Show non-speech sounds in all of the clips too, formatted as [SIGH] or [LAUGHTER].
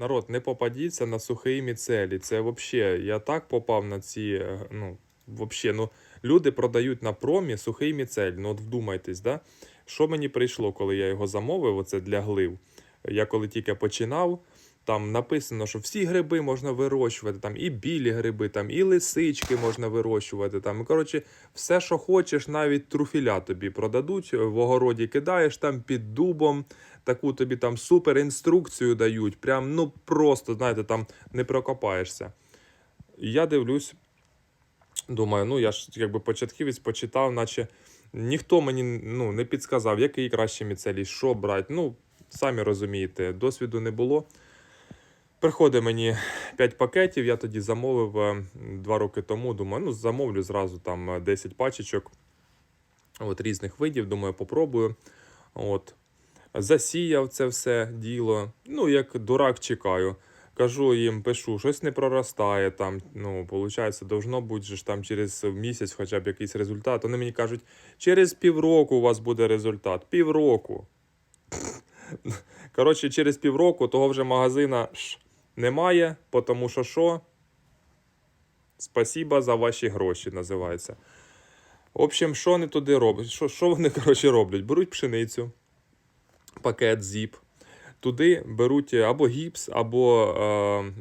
Народ, не попадіться на сухий міцелі. Це взагалі, я так попав на ці. е, Ну, вообще, ну, люди продають на промі сухий міцель. Ну, от вдумайтесь, да? що мені прийшло, коли я його замовив, оце для глив. Я коли тільки починав, там написано, що всі гриби можна вирощувати, там і білі гриби, там і лисички можна вирощувати. Там, коротше, все, що хочеш, навіть труфіля тобі продадуть, в огороді кидаєш там під дубом, таку тобі там супер інструкцію дають. Прям ну просто, знаєте, там не прокопаєшся. Я дивлюсь, думаю, ну я ж якби початківець почитав, наче ніхто мені ну, не підказав, який краще міцелій, що брати. Ну, самі розумієте, досвіду не було. Приходить мені 5 пакетів, я тоді замовив е, 2 роки тому. Думаю, ну замовлю зразу там е, 10 пачечок от, різних видів. Думаю, попробую. От. Засіяв це все діло. Ну, як дурак чекаю. Кажу їм, пишу, щось не проростає там. Ну, виходить, должно бути ж там через місяць хоча б якийсь результат. Вони мені кажуть, через півроку у вас буде результат. Півроку. [LAUGHS] Коротше, через півроку того вже магазина немає, тому що що? Спасіба за ваші гроші називається. В общем, що вони туди роблять? Що, що вони [LAUGHS] коротше, роблять? Беруть пшеницю, пакет зіп, туди беруть або гіпс, або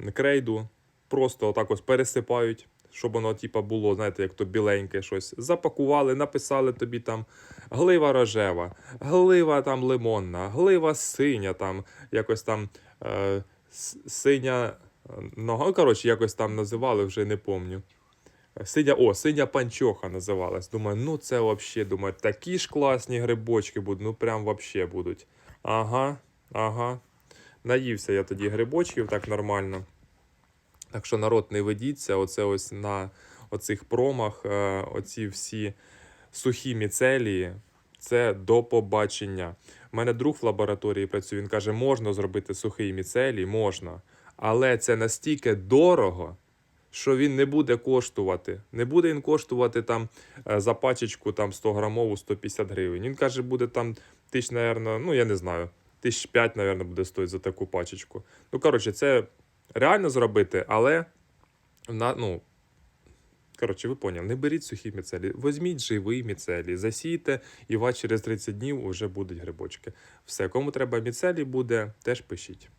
е, крейду, просто отак ось пересипають, щоб воно типа, було, знаєте, як то біленьке щось. Запакували, написали тобі там глива рожева, глива там лимонна, глива синя, там якось там е, синя е, нога. Коротше, якось там називали, вже не пам'ятаю. Синя, о, синя панчоха називалась. Думаю, ну це вообще, думаю, такі ж класні грибочки будуть, ну прям вообще будуть. Ага, ага. Наївся я тоді грибочків так нормально. Так що народ не ведіться, оце ось на оцих промах, е, оці всі сухі міцелії. Це до побачення. У мене друг в лабораторії працює. Він каже, можна зробити сухий міцелій, можна. Але це настільки дорого, що він не буде коштувати. Не буде він коштувати там е, за пачечку там 100 грамову 150 гривень. Він каже, буде там тисяч, наверно, ну я не знаю, тисяч п'ять, наверно, буде стоїти за таку пачечку. Ну, коротше, це реально зробити, але на, ну, коротше, ви поняли, не беріть сухі міцелі, візьміть живий міцелій, засійте, і у вас через 30 днів вже будуть грибочки. Все, кому треба міцелій буде, теж пишіть.